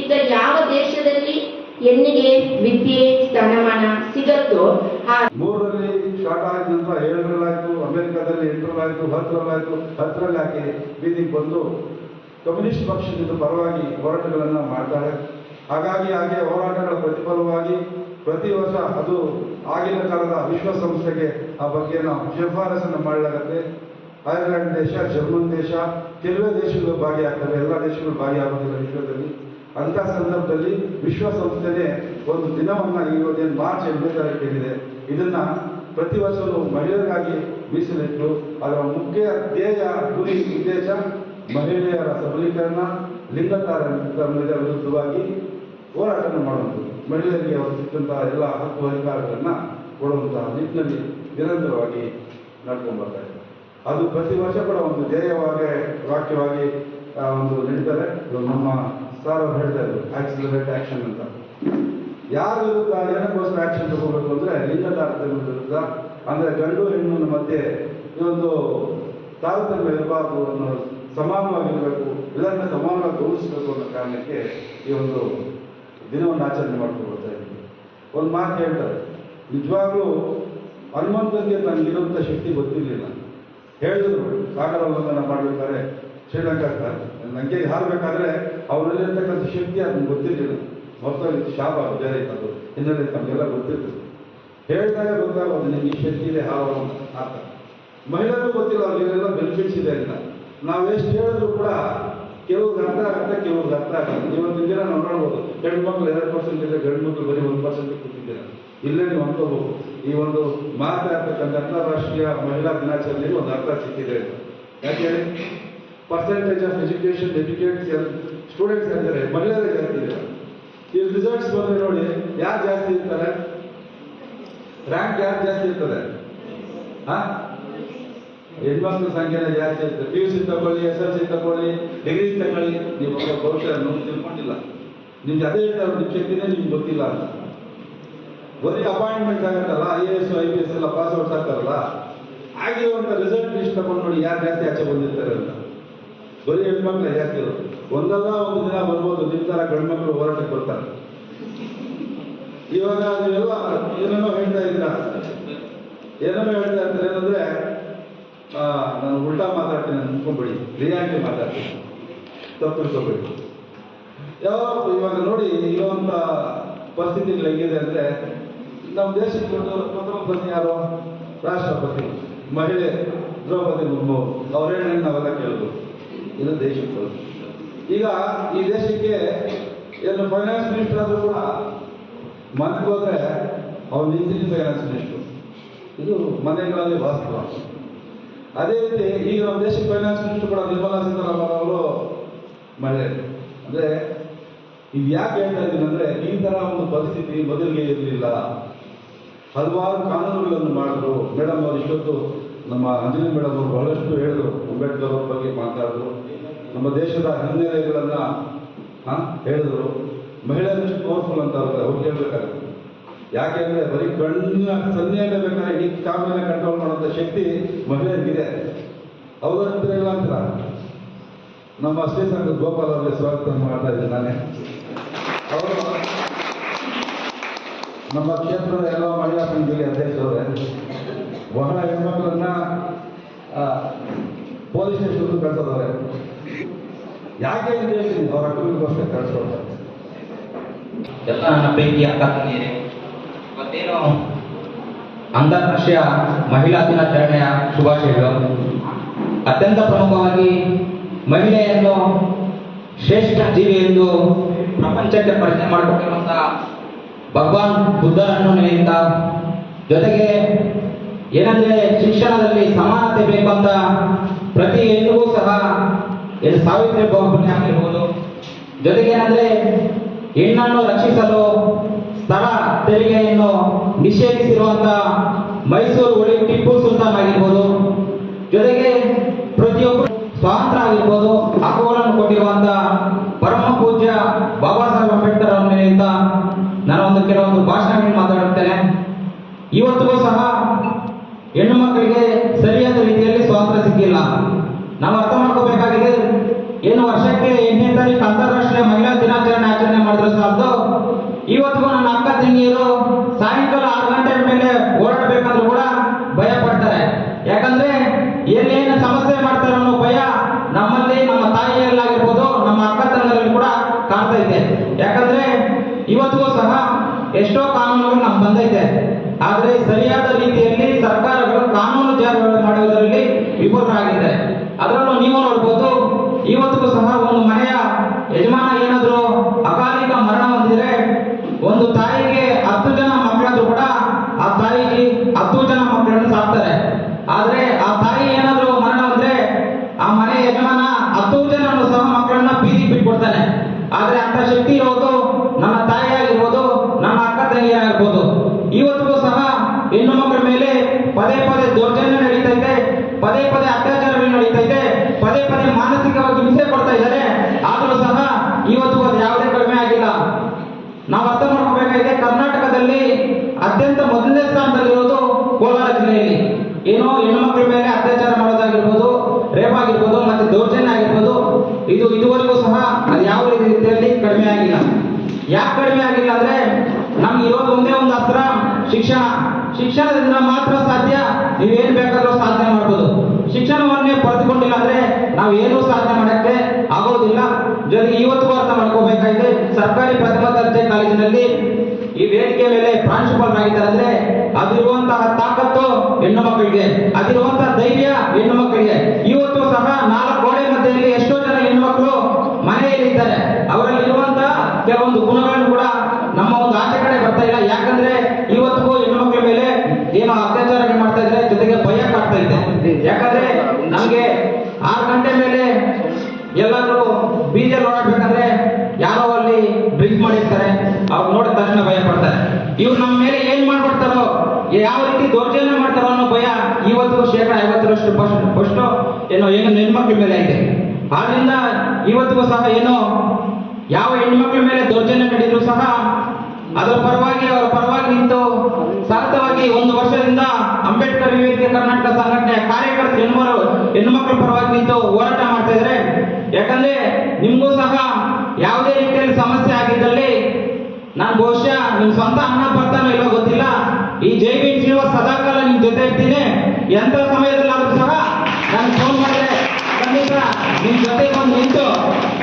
ಈಗ ಯಾವ ದೇಶದಲ್ಲಿ ಹೆಣ್ಣಿಗೆ ವಿದ್ಯೆ, ಸ್ಥಾನಮಾನ ಸಿಗತ್ತೋ ಆ ಮೂರರಲ್ಲಿ ಸ್ಟಾರ್ಟ್ ಆದ ನಂತರ ಏಳರಲ್ಲಾಯ್ತು, ಅಮೆರಿಕದಲ್ಲಿ ಎಂಟರಲ್ಲಾಯ್ತು, ಹತ್ತರಲ್ಲಾಯ್ತು, ಹತ್ತರಲ್ಲಿ ಹಾಕಿ ಬೀದಿಗೆ ಬಂದು ಕಮ್ಯುನಿಸ್ಟ್ ಪಕ್ಷದಿಂದ ಪರವಾಗಿ ಹೋರಾಟಗಳನ್ನು ಮಾಡ್ತಾರೆ ಹಾಗಾಗಿ ಹಾಗೆ ಹೋರಾಟಗಳ ಪ್ರತಿಫಲವಾಗಿ ಪ್ರತಿ ವರ್ಷ ಅದು ಆಗಿನ ಕಾಲದ ವಿಶ್ವಸಂಸ್ಥೆಗೆ ಆ ಬಗ್ಗೆ ನಾವು ಶಿಫಾರಸನ್ನು ಮಾಡಲಾಗುತ್ತೆ. ಐರ್ಲೆಂಡ್ ದೇಶ, ಜರ್ಮನ್ ದೇಶ, ಕೆಲವೇ ದೇಶಗಳು ಭಾಗಿಯಾಗ್ತವೆ. ಎಲ್ಲ ದೇಶಗಳು ಭಾಗಿಯಾಗೋದಿಲ್ಲ ವಿಶ್ವದಲ್ಲಿ. ಅಂತ ಸಂದರ್ಭದಲ್ಲಿ ವಿಶ್ವಸಂಸ್ಥೆನೇ ಒಂದು ದಿನವನ್ನು ಈಗೋದೇನು ಮಾರ್ಚ್ ಎಂಟನೇ ತಾರೀಕಿದೆ ಇದನ್ನು ಪ್ರತಿ ವರ್ಷವೂ ಮಹಿಳೆಯರಿಗಾಗಿ ಮೀಸಲಿಟ್ಟು, ಅದರ ಮುಖ್ಯ ಧ್ಯೇಯ ಗುರಿ ಉದ್ದೇಶ ಮಹಿಳೆಯರ ಸಬಲೀಕರಣ ಲಿಂಗತಾರ ವಿರುದ್ಧವಾಗಿ ಹೋರಾಟವನ್ನು ಮಾಡುವಂಥದ್ದು ಮಹಿಳೆಯರಿಗೆ ಅವರು ಸಿಕ್ಕಂತಹ ಎಲ್ಲ ಹಕ್ಕು, ಅಧಿಕಾರಗಳನ್ನು ಕೊಡುವಂತಹ ನಿಟ್ಟಿನಲ್ಲಿ ನಿರಂತರವಾಗಿ ನಡ್ಕೊಂಡು ಬರ್ತಾ ಇದೆ. ಅದು ಪ್ರತಿ ವರ್ಷ ಕೂಡ ಒಂದು ಧ್ಯೇಯವಾಗಿ, ವಾಕ್ಯವಾಗಿ ಒಂದು ನಡೀತಾರೆ ನಮ್ಮ ಸರ್ ಅವರು ಹೇಳ್ತಾ ಇದ್ರು ಆಕ್ಸಿಲರೇಟ್ ಆಕ್ಷನ್ ಅಂತ. ಯಾರ ವಿರುದ್ಧ ಏನಕ್ಕೋಸ್ಕರ ಆಕ್ಷನ್ ತಗೋಬೇಕು ಅಂದ್ರೆ ಲಿಂಗ ಅಂದ್ರೆ ವಿರುದ್ಧ ಅಂದರೆ ಗಂಡು ಹೆಣ್ಣಿನ ಮಧ್ಯೆ ಒಂದು ತಾರತಮ್ಯ ಇರಬಾರ್ದು ಅನ್ನೋ, ಸಮಾನವಾಗಿರಬೇಕು, ಎಲ್ಲರನ್ನ ಸಮಾನವಾಗಿ ಗೌರವಿಸಬೇಕು ಅನ್ನೋ ಕಾರಣಕ್ಕೆ ಈ ಒಂದು ದಿನವನ್ನು ಆಚರಣೆ ಮಾಡ್ಕೊಂಡು ಬರ್ತಾ ಇದ್ದೀವಿ ಒಂದು ಮಾತು ಹೇಳ್ತಾರೆ, ನಿಜವಾಗ್ಲೂ ಹನುಮಂತನಿಗೆ ನನಗಿರುವಂಥ ಶಕ್ತಿ ಗೊತ್ತಿರಲಿಲ್ಲ. ಹೇಳಿದ್ರು ಸಾಗರ ಉಲ್ಲಂಘನ ಮಾಡಬೇಕಾದ್ರೆ ಶ್ರೀಲಂಕಾ ನನಗೆ ಹಾರಬೇಕಾದ್ರೆ ಅವರಲ್ಲಿರ್ತಕ್ಕಂಥ ಶಕ್ತಿ ಅದನ್ನ ಗೊತ್ತಿರಲಿಲ್ಲ. ಮೊತ್ತದಲ್ಲಿ ಶಾಪ, ಬೇರೆ ಇತ್ತು ಹಿನ್ನೆಲೆ ತಮಗೆಲ್ಲ ಗೊತ್ತಿರ್ತದೆ ಹೇಳಿದಾಗ ಗೊತ್ತಾಗೋದು ನಿಮಗೆ ಶಕ್ತಿ ಇದೆ, ಹಾವು ಅಂತ ಮಹಿಳೆಯರು ಗೊತ್ತಿಲ್ಲ, ಅವ್ರಿಗೆಲ್ಲ ಬೆನಿಫಿಟ್ಸ್ ಇದೆ ಅಂತ. ನಾವು ಎಷ್ಟು ಹೇಳಿದ್ರು ಕೂಡ ಕೆಲವ್ರಿಗೆ ಅರ್ಥ ಆಗುತ್ತೆ ಕೆಲವ್ರಿಗೆ ಅರ್ಥ ಆಗಲ್ಲ ಇವತ್ತಿನ ದಿನ ನಾವು ನೋಡ್ಬೋದು ಹೆಣ್ಣು ಮಕ್ಳು ಎರಡು ಪರ್ಸೆಂಟ್ ಇದೆ ಗಂಡು ಮಕ್ಕಳು ಬರೀ ಒಂದು ಪರ್ಸೆಂಟ್ ಕೂತಿದ್ದೀರ? ಇಲ್ಲೇ ನೀವು ಅನ್ಕೋಬಹುದು. ಈ ಒಂದು ಮಾತಾಡ್ತಕ್ಕಂಥ ಅಂತಾರಾಷ್ಟ್ರೀಯ ಮಹಿಳಾ ದಿನಾಚರಣೆಗೆ ಒಂದು ಅರ್ಥ ಸಿಕ್ಕಿದೆ ಯಾಕೆ percentage of education educates students ಅಂದರೆ ಮಹಿಳೆಯರೇ ಜಾಸ್ತಿ ಇದೆ ಈ ರಿಸಲ್ಟ್ಸ್ ಬಂದ್ರೆ ನೋಡಿ, ಯಾರು ಜಾಸ್ತಿ ಇರ್ತಾರೆ? ರ್ಯಾಂಕ್ ಯಾರು ಜಾಸ್ತಿ ಇರ್ತದೆ? ಹಾ? ಹೆಣ್ಮಕ್ಳ ಸಂಖ್ಯೆನ ಜಾಸ್ತಿ ಆಗ್ತದೆ ಪಿ ಯು ಸಿ ತಗೊಳ್ಳಿ ಎಸ್ ಎಲ್ ಸಿ ತಗೊಳ್ಳಿ ಡಿಗ್ರಿ ತಗೊಳ್ಳಿ ನೀವು ಭವಿಷ್ಯ ನೋಡಿ ತಿಳ್ಕೊಂಡಿಲ್ಲ. ನಿಮ್ಗೆ ಅದೇ ಹೇಳ್ತಾರೆ, ನಿಮ್ಮ ನಿಮ್ಗೆ ಗೊತ್ತಿಲ್ಲ ಅಂತ. ಬರೀ ಅಪಾಯಿಂಟ್ಮೆಂಟ್ ಆಗುತ್ತಲ್ಲ I A S I P S ಎಲ್ಲ ಪಾಸ್ ಔಟ್ ಆಗ್ತಾರಲ್ಲ? ಆಗಿರುವಂಥ ರಿಸಲ್ಟ್ ಲಿಸ್ಟ್ ತಗೊಂಡು ನೋಡಿ ಯಾರು ಜಾಸ್ತಿ ಆಚೆ ಬಂದಿರ್ತಾರೆ ಅಂತ. ಬರೀ ಹೆಣ್ಮಕ್ಳು ಜಾಸ್ತಿ ಇರೋದು. ಒಂದಲ್ಲ ಒಂದು ದಿನ ಬರ್ಬೋದು ನಿಮ್ಮ ಥರ ಗಂಡ್ಮಕ್ಳು ಹೋರಾಟಕ್ಕೆ ಬರ್ತಾರೆ. ಇವಾಗ ನೀವೆಲ್ಲ ಏನೇನೋ ಹೇಳ್ತಾ ಇದ್ದೀರಾ? ಏನೇನೋ ಹೇಳ್ತಾ ಇರ್ತಾರೆ ಏನಂದ್ರೆ ನಾನು ಉಲ್ಟಾ ಮಾತಾಡ್ತೀನಿ ಅನ್ಕೊಂಬಿಡಿ ರಿಯಾಲಿಟಿ ಮಾತಾಡ್ತೀನಿ. ತಪ್ಪು ತಿಳ್ಕೊಬೇಡಿ ಯಾವ ಇವಾಗ ನೋಡಿ, ಇರುವಂತ ಪರಿಸ್ಥಿತಿಗಳು ಹೆಂಗಿದೆ ಅಂದ್ರೆ, ನಮ್ಮ ದೇಶಕ್ಕೆ ಒಂದು ಪ್ರಥಮ ಪ್ರಧಾನಿ ಯಾರು? ರಾಷ್ಟ್ರಪತಿ, ಮಹಿಳೆ, ದ್ರೌಪದಿ ಮುರ್ಮು ಅವ್ರ. ಹೇಳಿ ನಾವೆಲ್ಲ ಕೇಳಿದ್ರು ಇದು ದೇಶಕ್ಕೆ ಈಗ ಈ ದೇಶಕ್ಕೆ ಏನು ಫೈನಾನ್ಸ್ ಮಿನಿಸ್ಟರ್ ಆದರೂ ಕೂಡ ಮನೆಗೆ ಹೋದ್ರೆ ಅವ್ನು ಈಸಿಲಿ ಫೈನಾನ್ಸ್ ಮಿನಿಸ್ಟರ್ ಇದು ಮನೆಗಳಲ್ಲಿ ವಾಸ್ತವ. ಅದೇ ರೀತಿ ಈಗ ನಮ್ಮ ದೇಶದ ಫೈನಾನ್ಸ್ ಮಿನಿಸ್ಟರ್ ಕೂಡ ನಿರ್ಮಲಾ ಸೀತಾರಾಮನ್ ಅವರು ಮಹಿಳೆ. ಅಂದ್ರೆ ಇದು ಯಾಕೆ ಹೇಳ್ತಾ ಇದ್ದೀನಿ ಅಂದ್ರೆ ಈ ತರ ಒಂದು ಪರಿಸ್ಥಿತಿ ಮೊದಲಿಗೆ ಇರಲಿಲ್ಲ. ಹಲವಾರು ಕಾನೂನುಗಳನ್ನು ಮಾಡಿದ್ರು. ಮೇಡಮ್ ಅವರು ಇಷ್ಟೊತ್ತು ನಮ್ಮ ಅಂಜಲಿ ಮೇಡಮ್ ಅವರು ಬಹಳಷ್ಟು ಹೇಳಿದ್ರು. ಅಂಬೇಡ್ಕರ್ ಅವ್ರ ಬಗ್ಗೆ ಮಾತಾಡಿದ್ರು. ನಮ್ಮ ದೇಶದ ಹಿನ್ನೆಲೆಗಳನ್ನ ಹೇಳಿದ್ರು. ಮಹಿಳೆಯರು ಎಷ್ಟು ಪವರ್ಫುಲ್ ಅಂತ ಅವ್ರಿಗೆ ಅವ್ರು ಯಾಕೆಂದ್ರೆ ಬರೀ ಕಣ್ಣಿನ ಸನ್ನೆಯಲ್ಲೇ ಬೇಕಾದ್ರೆ ಇಡೀ ಕಾಮನ ಕಂಟ್ರೋಲ್ ಮಾಡುವಂತ ಶಕ್ತಿ ಮಹಿಳೆಯರಿಗಿದೆ. ಹತ್ರ ಇಲ್ಲ ಅಂತೀರ. ನಮ್ಮ ಶ್ರೀ ಸಂಘದ ಗೋಪಾಲ್ ಅವರಿಗೆ ಸ್ವಾಗತ ಮಾಡ್ತಾ ಇದ್ದೀನಿ ನಾನೇ. ಅವರು ನಮ್ಮ ಕ್ಷೇತ್ರದ ಎಲ್ಲ ಮಹಿಳಾ ಸಂಘಿಗೆ ಅಧ್ಯಕ್ಷರವರೇ. ಬಹಳ ಹೆಣ್ಮಕ್ಳನ್ನ ಪೊಲೀಸ್ ಸ್ಟೇಷನ್ ಕಳ್ಸೋದವ್ರೆ. ಯಾಕೆ ಅಂತ ಹೇಳ್ತೀನಿ ಅವ್ರ ಅಕ್ಕನಿಗೋಸ್ಕರ ಕಳ್ಸೋದು? ಎಲ್ಲ ನನ್ನ ಪೈಕಿ ಅಕ್ಕ ಇವತ್ತೇನು ಅಂತಾರಾಷ್ಟ್ರೀಯ ಮಹಿಳಾ ದಿನಾಚರಣೆಯ ಶುಭಾಶಯಗಳು. ಅತ್ಯಂತ ಪ್ರಮುಖವಾಗಿ ಮಹಿಳೆಯನ್ನು ಶ್ರೇಷ್ಠ ಜೀವಿ ಎಂದು ಪ್ರಪಂಚಕ್ಕೆ ಪರಿಚಯ ಮಾಡಿಕೊಟ್ಟಿರುವಂತಹ ಭಗವಾನ್ ಬುದ್ಧರನ್ನು ನೆನೆಯುತ್ತಾ, ಜೊತೆಗೆ ಏನಂದ್ರೆ ಶಿಕ್ಷಣದಲ್ಲಿ ಸಮಾನತೆ ಬೇಕಂತ ಪ್ರತಿ ಹೆಣ್ಣಿಗೂ ಸಹ ಏನು ಸಾವಿತ್ರಿ ಪುಣ್ಯ ಆಗಿರ್ಬೋದು. ಜೊತೆಗೆ ಏನಂದ್ರೆ ಹೆಣ್ಣನ್ನು ರಕ್ಷಿಸಲು ಸ್ಥಳ ತೆರಿಗೆಯನ್ನು ನಿಷೇಧಿಸಿರುವಂತ ಮೈಸೂರು ಒಳಿ ಟಿಪ್ಪು ಸುಲ್ತಾನ್ ಆಗಿರ್ಬೋದು. ಜೊತೆಗೆ ಪ್ರತಿಯೊಬ್ಬರು ಸ್ವಾತಂತ್ರ್ಯ ಆಗಿರ್ಬೋದು ಹಕ್ಕುಗಳನ್ನು ಕೊಟ್ಟಿರುವಂತ ಪರಮ ಪೂಜ್ಯ ಬಾಬಾ ಸಾಹೇಬ್ ಅಂಬೇಡ್ಕರ್ ಅವರ ಮೇಲಿಂದ ನಾನು ಕೆಲವೊಂದು ಭಾಷಣಗಳನ್ನು ಮಾತಾಡುತ್ತೇನೆ. ಇವತ್ತಿಗೂ ಸಹ ಹೆಣ್ಣು ಮಕ್ಕಳಿಗೆ ಸರಿಯಾದ ರೀತಿಯಲ್ಲಿ ಸ್ವಾತಂತ್ರ್ಯ ಸಿಕ್ಕಿಲ್ಲ. ನಾವು ಅರ್ಥ ಮಾಡ್ಕೋಬೇಕಾಗಿದೆ, ಏನು ವರ್ಷಕ್ಕೆ ಎಂಟನೇ ತಾರೀಕು ಅಂತಾರಾಷ್ಟ್ರೀಯ ಮಹಿಳಾ ದಿನಾಚರಣೆ ಆಚರಣೆ ಮಾಡಿದ್ರೆ ಸಾಲದು ಇವತ್ತಿಗೂ ನನ್ನ ಅಕ್ಕ ತಂಗಿಯರು ಸಾಯಂಕಾಲ ಆರು ಗಂಟೆ ಮೇಲೆ ಓಡಾಡಬೇಕಂದ್ರೂ ಕೂಡ ಭಯ ಪಡ್ತಾರೆ. ಯಾಕಂದ್ರೆ ಏನೇನು ಸಮಸ್ಯೆ ಮಾಡ್ತಾರೆ ಅನ್ನೋ ಭಯ ನಮ್ಮಲ್ಲಿ, ನಮ್ಮ ತಾಯಿಯಲ್ಲಾಗಿರ್ಬೋದು ನಮ್ಮ ಅಕ್ಕ ತಂಗಿಯಲ್ಲಿ ಕೂಡ ಕಾಣ್ತಾ ಇದೆ ಯಾಕಂದ್ರೆ ಇವತ್ತಿಗೂ ಸಹ ಎಷ್ಟೋ ಕಾನೂನುಗಳು ನಮ್ಗೆ ಬಂದೈತೆ. ಆದರೆ ಸರಿಯಾದ ರೀತಿಯಲ್ಲಿ ಸರ್ಕಾರಗಳು ಕಾನೂನು ಜಾರಿ ಮಾಡುವುದರಲ್ಲಿ ವಿಫಲರಾಗಿದ್ದಾರೆ. ಅದರಲ್ಲೂ ನೀವು ನೋಡ್ಬೋದು, ಇವತ್ತಿಗೂ ಸಹ ಒಂದು ಮನೆಯ ಯಜಮಾನ ಏನಾದ್ರು ಅಕಾಲಿಕ ಮರಣ ಹೊಂದಿದ್ರೆ ಒಂದು ತಾಯಿಗೆ ಹತ್ತು ಜನ ಮಕ್ಕಳಾದ್ರೂ ಕೂಡ ಆ ತಾಯಿಗೆ ಹತ್ತು ಜನ ಮಕ್ಕಳನ್ನು ಸಾಕ್ತಾರೆ ಆದ್ರೆ ಆ ತಾಯಿ ಏನಾದ್ರು ಮರಣ ಹೊಂದ್ರೆ ಆ ಮನೆ ಯಜಮಾನ ಹತ್ತು ಜನ ಸಹ ಮಕ್ಕಳನ್ನ ಬೀದಿ ಬಿಟ್ಕೊಡ್ತಾನೆ ಆದ್ರೆ ಅಂತ ಶಕ್ತಿ ಇರೋದು ನನ್ನ ತಾಯಿ ಆಗಿರ್ಬೋದು ನನ್ನ ಅಕ್ಕ ತಂಗಿಯರಾಗಿರ್ಬೋದು ಇವತ್ತಿಗೂ ಸಹ ಹೆಣ್ಣು ಮಕ್ಕಳ ಮೇಲೆ ಪದೇ ಪದೇ ದೌರ್ಜನ್ಯ ನಡೀತಾ ಇದೆ ಪದೇ ಪದೇ ಅತ್ಯಾಚಾರಗಳು ನಡೀತಾ ಇದೆ ಪದೇ ಪದೇ ಮಾನಸಿಕವಾಗಿ ಹಿಂಸೆ ಕೊಡ್ತಾ ಇದ್ದಾರೆ ಆದರೂ ಸಹ ಇವತ್ತು ಅದು ಯಾವುದೇ ಕಡಿಮೆ ಆಗಿಲ್ಲ ನಾವು ಅರ್ಥ ಮಾಡ್ಕೋಬೇಕಾಗಿದೆ ಕರ್ನಾಟಕದಲ್ಲಿ ಅತ್ಯಂತ ಮೊದಲನೇ ಸ್ಥಾನದಲ್ಲಿರೋದು ಏನೋ ಹೆಣ್ಮಕ್ಳ ಮೇಲೆ ಅತ್ಯಾಚಾರ ಮಾಡೋದಾಗಿರ್ಬೋದು ರೇಪ್ ಆಗಿರ್ಬೋದು, ಮತ್ತೆ ದೌರ್ಜನ್ಯ ಆಗಿರ್ಬೋದು, ಇದು ಇದುವರೆಗೂ ಸಹ ಅದು ಯಾವ ರೀತಿಯಲ್ಲಿ ಕಡಿಮೆ ಆಗಿಲ್ಲ. ಯಾಕೆ ಕಡಿಮೆ ಆಗಿಲ್ಲ ಅಂದ್ರೆ ನಮ್ಗೆ ಇರೋದು ಒಂದೇ ಒಂದು ಅಸ್ತ್ರ, ಶಿಕ್ಷಣ. ಶಿಕ್ಷಣದಿಂದ ಮಾತ್ರ ಸಾಧ್ಯ, ನೀವೇನ್ ಬೇಕಾದ್ರೂ ಸಾಧನೆ ಮಾಡ್ಬೋದು. ಶಿಕ್ಷಣವನ್ನೇ ಪಡೆದುಕೊಂಡಿಲ್ಲ ಅಂದ್ರೆ ನಾವು ಏನೂ ಸಾಧನೆ ಮಾಡಕ್ಕೆ ಆಗೋದಿಲ್ಲ. ಜೊತೆಗೆ ಇವತ್ತು ಅರ್ಥ ಮಾಡ್ಕೋಬೇಕಾಗಿದೆ, ಸರ್ಕಾರಿ ಪ್ರಥಮ ದರ್ಜೆ ಕಾಲೇಜಿನಲ್ಲಿ ಈ ವೇದಿಕೆ ಮೇಲೆ ಪ್ರಾಂಶುಪಾಲರಾಗಿದ್ದಾರೆ ಅಂದ್ರೆ ಅದಿರುವಂತಹ ತಾಕತ್ತು ಹೆಣ್ಣು ಮಕ್ಕಳಿಗೆ ಅದಿರುವಂತಹ ಧೈರ್ಯ ಹೆಣ್ಣು ಮಕ್ಕಳಿಗೆ ಇವತ್ತು ಸಹ ನಾಲ್ಕು ಗೋಡೆ ಮಧ್ಯದಲ್ಲಿ ಎಷ್ಟೋ ಜನ ಹೆಣ್ಣು ಮಕ್ಕಳು ಮನೆಯಲ್ಲಿ ಇದ್ದಾರೆ. ಅವರಲ್ಲಿ ಇರುವಂತಹ ಕೆಲವೊಂದು ಗುಣಗಳನ್ನು ಕೂಡ ನಮ್ಮ ಒಂದು ಆಚೆ ಕಡೆ ಬರ್ತಾ ಇಲ್ಲ. ಯಾಕಂದ್ರೆ ಇವತ್ತಿಗೂ ಹೆಣ್ಣು ಮಕ್ಕಳ ಮೇಲೆ ಏನೋ ಅತ್ಯಾಚಾರ ಮಾಡ್ತಾ ಇದ್ರೆ ಜೊತೆಗೆ ಭಯ ಕಾಡ್ತಾ ಇದೆ. ಯಾಕಂದ್ರೆ ನಮ್ಗೆ ಆರು ಗಂಟೆ ಮೇಲೆ ಎಲ್ಲರೂ ಬೀಜ ಓಡಾಡ್ಬೇಕಂದ್ರೆ ಯಾರೋ ಅಲ್ಲಿ ಡ್ರಿಂಕ್ ಮಾಡಿರ್ತಾರೆ. ಅವ್ರು ನೋಡಿದ ತಕ್ಷಣ ಭಯ ಪಡ್ತಾರೆ. ಇವ್ರು ನಮ್ಮ ಮೇಲೆ ಏನ್ ಮಾಡ್ಬಿಡ್ತಾರೋ, ಯಾವ ಅನ್ನೋ ಭಯ ಇವತ್ತು ಶೇಕಡ ಐವತ್ತರಷ್ಟು ಫಸ್ಟ್ ಏನೋ, ಏನು ಹೆಣ್ಮಕ್ಳ ಮೇಲೆ ಇದೆ ಆದ್ರಿಂದ ಇವತ್ತಿಗೂ ಸಹ ಏನೋ, ಯಾವ ಹೆಣ್ಮಕ್ಳ ಮೇಲೆ ದೌರ್ಜನ್ಯ ನಡೆದ್ರು ಸಹ ಅದರ ಪರವಾಗಿ, ಅವರ ಪರವಾಗಿ ನಿಂತು ಸತತವಾಗಿ ಒಂದು ವರ್ಷದಿಂದ ಅಂಬೇಡ್ಕರ್ ವಿವೇಕ ಕರ್ನಾಟಕ ಸಂಘಟನೆಯ ಕಾರ್ಯಕರ್ತರು ಹೆಣ್ಮರು ಹೆಣ್ಮಕ್ಳ ಪರವಾಗಿ ನಿಂತು ಹೋರಾಟ ಮಾಡ್ತಾ ಇದ್ರೆ ಯಾಕಂದ್ರೆ ನಿಮ್ಗೂ ಸಹ ಯಾವುದೇ ರೀತಿಯಲ್ಲಿ ಸಮಸ್ಯೆ ಆಗಿದ್ದಲ್ಲಿ ನಾನು ಬಹುಶಃ ನಿಮ್ ಸ್ವಂತ ಅಣ್ಣ ಬರ್ತಾನೋ ಇಲ್ಲೋ ಗೊತ್ತಿಲ್ಲ. ಈ ಜೈ ಜೀವ ಸದಾಕಾಲ ನಿಮ್ ಜೊತೆ ಸಮಯದಲ್ಲಾದರೂ ಸಹ ನಾನು ಫೋನ್ ಮಾಡಿದೆ ಖಂಡಿತ ನಿಮ್ ಜೊತೆ ಬಂದು ನಿಂತು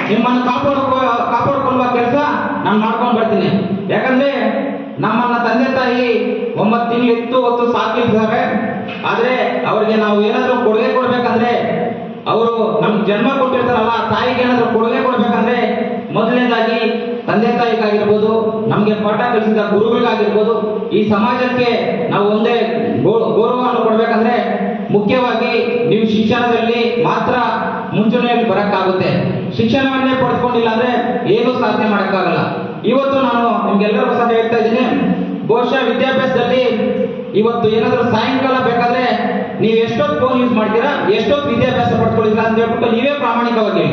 ನಿಮ್ಮನ್ನು ಕಾಪಾಡ್ಕೊ, ಕಾಪಾಡ್ಕೊಳ್ಳುವ ಕೆಲಸ ನಾನು ಮಾಡ್ಕೊಂಡು ಬರ್ತೀನಿ. ಯಾಕಂದ್ರೆ ನಮ್ಮನ್ನ ತಂದೆ ತಾಯಿ ಒಂಬತ್ತು ತಿಂಗಳು ಇತ್ತು, ಹೊತ್ತು ಸಾಕಿರ್ತಾರೆ. ಆದ್ರೆ ಅವರಿಗೆ ನಾವು ಏನಾದರೂ ಕೊಡುಗೆ ಕೊಡ್ಬೇಕಂದ್ರೆ, ಅವರು ನಮ್ಗೆ ಜನ್ಮ ಕೊಟ್ಟಿರ್ತಾರಲ್ಲ ತಾಯಿಗೆ ಏನಾದ್ರೂ ಕೊಡುಗೆ ಕೊಡ್ಬೇಕಂದ್ರೆ ಮೊದಲನೇದಾಗಿ ತಂದೆ ತಾಯಿಗಾಗಿರ್ಬೋದು, ನಮಗೆ ಪಾಠ ಕಲಿಸಿದ ಗುರುಗಳಿಗಾಗಿರ್ಬೋದು, ಈ ಸಮಾಜಕ್ಕೆ ನಾವು ಒಂದೇ ಗೌರವವನ್ನು ಕೊಡಬೇಕಂದ್ರೆ ಮುಖ್ಯವಾಗಿ ನೀವು ಶಿಕ್ಷಣದಲ್ಲಿ ಮಾತ್ರ ಮುಂಚೂಣಿಯಲ್ಲಿ ಬರೋಕ್ಕಾಗುತ್ತೆ. ಶಿಕ್ಷಣವನ್ನೇ ಪಡೆದುಕೊಂಡಿಲ್ಲ ಅಂದ್ರೆ ಏನು ಸಾಧನೆ ಮಾಡೋಕ್ಕಾಗಲ್ಲ. ಇವತ್ತು ನಾನು ನಿಮ್ಗೆಲ್ಲರೂ ಸಹ ಹೇಳ್ತಾ ಇದ್ದೀನಿ. ಬಹುಶಃ ವಿದ್ಯಾಭ್ಯಾಸದಲ್ಲಿ ಇವತ್ತು ಏನಾದರೂ ಸಾಯಂಕಾಲ ಬೇಕಾದ್ರೆ ನೀವು ಎಷ್ಟೊತ್ತು ಫೋನ್ ಯೂಸ್ ಮಾಡ್ತೀರಾ, ಎಷ್ಟೊತ್ತು ವಿದ್ಯಾಭ್ಯಾಸ ಪಡ್ಕೊಳ್ಳಿಲ್ಲ ಅಂತ ಹೇಳ್ಬಿಟ್ಟು ನೀವೇ ಪ್ರಾಮಾಣಿಕವಾಗಿ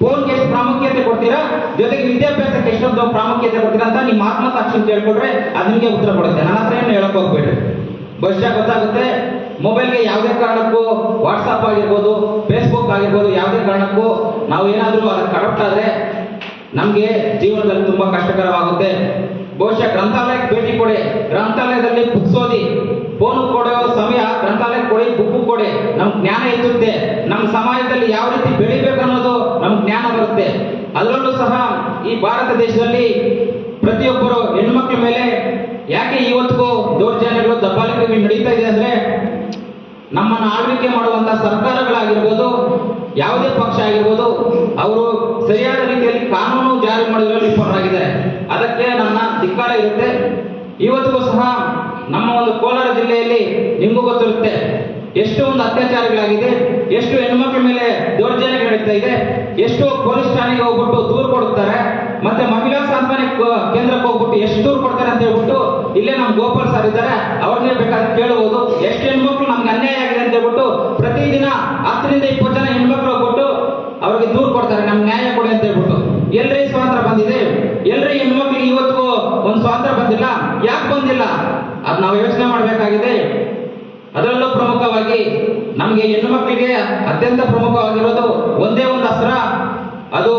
ಫೋನ್ಗೆ ಎಷ್ಟು ಪ್ರಾಮುಖ್ಯತೆ ಕೊಡ್ತೀರಾ? ಜೊತೆಗೆ ವಿದ್ಯಾಭ್ಯಾಸಕ್ಕೆ ಎಷ್ಟೊಂದು ಪ್ರಾಮುಖ್ಯತೆ ಕೊಡ್ತೀರಾ ಅಂತ ನಿಮ್ಮ ಆತ್ಮಸಾಕ್ಷಿ ಅಂತ ಹೇಳ್ಕೊಟ್ರೆ ಅದು ನಿಮಗೆ ಉತ್ತರ ಕೊಡುತ್ತೆ. ನನ್ನ ಹತ್ರ ಏನು ಹೇಳಕ್ ಹೋಗ್ಬೇಡ್ರಿ ಬಹುಶಃ ಗೊತ್ತಾಗುತ್ತೆ, ಮೊಬೈಲ್ಗೆ ಯಾವುದೇ ಕಾರಣಕ್ಕೂ ವಾಟ್ಸಪ್ ಆಗಿರ್ಬೋದು ಫೇಸ್ಬುಕ್ ಆಗಿರ್ಬೋದು, ಯಾವುದೇ ಕಾರಣಕ್ಕೂ ನಾವು ಏನಾದರೂ ಅದಕ್ಕೆ ಕರೆಕ್ಟ್ ಆದರೆ ನಮಗೆ ಜೀವನದಲ್ಲಿ ತುಂಬ ಕಷ್ಟಕರವಾಗುತ್ತೆ. ಬಹುಶಃ ಗ್ರಂಥಾಲಯಕ್ಕೆ ಭೇಟಿ ಕೊಡಿ. ಗ್ರಂಥಾಲಯದಲ್ಲಿ ಬುಕ್ಸ್ ಓದಿ. ಫೋನ್ ಕೊಡೋ ಸಮಯ ಗ್ರಂಥಾಲಯಕ್ಕೆ ಕೊಡಿ ಬುಕ್ ಕೊಡಿ. ನಮ್ ಜ್ಞಾನ ಹೆಚ್ಚುತ್ತೆ. ನಮ್ಮ ಸಮಾಜದಲ್ಲಿ ಯಾವ ರೀತಿ ಬೆಳಿಬೇಕು ಅನ್ನೋದು ನಮ್ಗೆ ಜ್ಞಾನ ಬರುತ್ತೆ. ಅದರಲ್ಲೂ ಸಹ ಈ ಭಾರತ ದೇಶದಲ್ಲಿ ಪ್ರತಿಯೊಬ್ಬರು ಹೆಣ್ಮಕ್ಳ ಮೇಲೆ ಯಾಕೆ ಇವತ್ತಿಗೂ ದೌರ್ಜನ್ಯಗಳು ದಬ್ಬಾಳಿಕೆಗಳು ನಡೀತಾ ಇದೆ ಅಂದ್ರೆ ನಮ್ಮನ್ನು ಆಳ್ವಿಕೆ ಮಾಡುವಂತ ಸರ್ಕಾರಗಳಾಗಿರ್ಬೋದು, ಯಾವುದೇ ಪಕ್ಷ ಆಗಿರ್ಬೋದು, ಅವರು ಸರಿಯಾದ ರೀತಿಯಲ್ಲಿ ಕಾನೂನು ಜಾರಿ ಮಾಡುವುದರಲ್ಲಿ ವಿಫಲರಾಗಿದ್ದಾರೆ ಅದಕ್ಕೆ ನನ್ನ ಧಿಕ್ಕಾರ ಇರುತ್ತೆ. ಇವತ್ತಿಗೂ ಸಹ ನಮ್ಮ ಒಂದು ಕೋಲಾರ ಜಿಲ್ಲೆಯಲ್ಲಿ ನಿಮಗೂ ಗೊತ್ತಿರುತ್ತೆ, ಎಷ್ಟು ಒಂದು ಅತ್ಯಾಚಾರಗಳಾಗಿದೆ, ಎಷ್ಟು ಹೆಣ್ಮಕ್ಳ ಮೇಲೆ ದೌರ್ಜನ್ಯ ನಡೀತಾ ಇದೆ, ಎಷ್ಟು ಪೊಲೀಸ್ ಠಾಣೆಗೆ ಹೋಗ್ಬಿಟ್ಟು ದೂರು ಕೊಡುತ್ತಾರೆ. ಮತ್ತೆ ಮಹಿಳಾ ಸಾಂತ್ವನ ಕೇಂದ್ರಕ್ಕೆ ಹೋಗ್ಬಿಟ್ಟು ಎಷ್ಟು ದೂರ ಕೊಡ್ತಾರೆ ಅಂತ ಹೇಳ್ಬಿಟ್ಟು ಇಲ್ಲೇ ನಮ್ ಗೋಪಾಲ್ ಸರ್ ಇದ್ದಾರೆ, ಅವ್ರನ್ನೇ ಬೇಕಾದ್ರೆ ಕೇಳಬಹುದು ಎಷ್ಟು ಹೆಣ್ಮಕ್ಳು ನಮ್ಗೆ ಅನ್ಯಾಯ ಆಗಿದೆ ಅಂತ ಹೇಳ್ಬಿಟ್ಟು ಪ್ರತಿದಿನ ಹತ್ತರಿಂದ ಇಪ್ಪತ್ತು ಜನ ಹೆಣ್ಮಕ್ಳು ಹೋಗ್ಬಿಟ್ಟು ಅವ್ರಿಗೆ ದೂರು ಕೊಡ್ತಾರೆ, ನಮ್ಗೆ ನ್ಯಾಯ ಕೊಡಿ ಅಂತ ಹೇಳ್ಬಿಟ್ಟು. ಎಲ್ರಿ ಸ್ವಾತಂತ್ರ್ಯ ಬಂದಿದೆ. ಎಲ್ರಿ ಹೆಣ್ಮಕ್ಳಿಗೆ ಇವತ್ತು ಒಂದು ಸ್ವಾತಂತ್ರ್ಯ ಬಂದಿಲ್ಲ? ಯಾಕೆ ಬಂದಿಲ್ಲ? ಅದ್ ನಾವು ಯೋಚನೆ ಮಾಡಬೇಕಾಗಿದೆ. ಅದರಲ್ಲೂ ಪ್ರಮುಖವಾಗಿ ನಮಗೆ ಹೆಣ್ಮಕ್ಳಿಗೆ ಅತ್ಯಂತ ಪ್ರಮುಖವಾಗಿರೋದು ಒಂದೇ ಒಂದು ಅಸ್ತ್ರ, ಅದು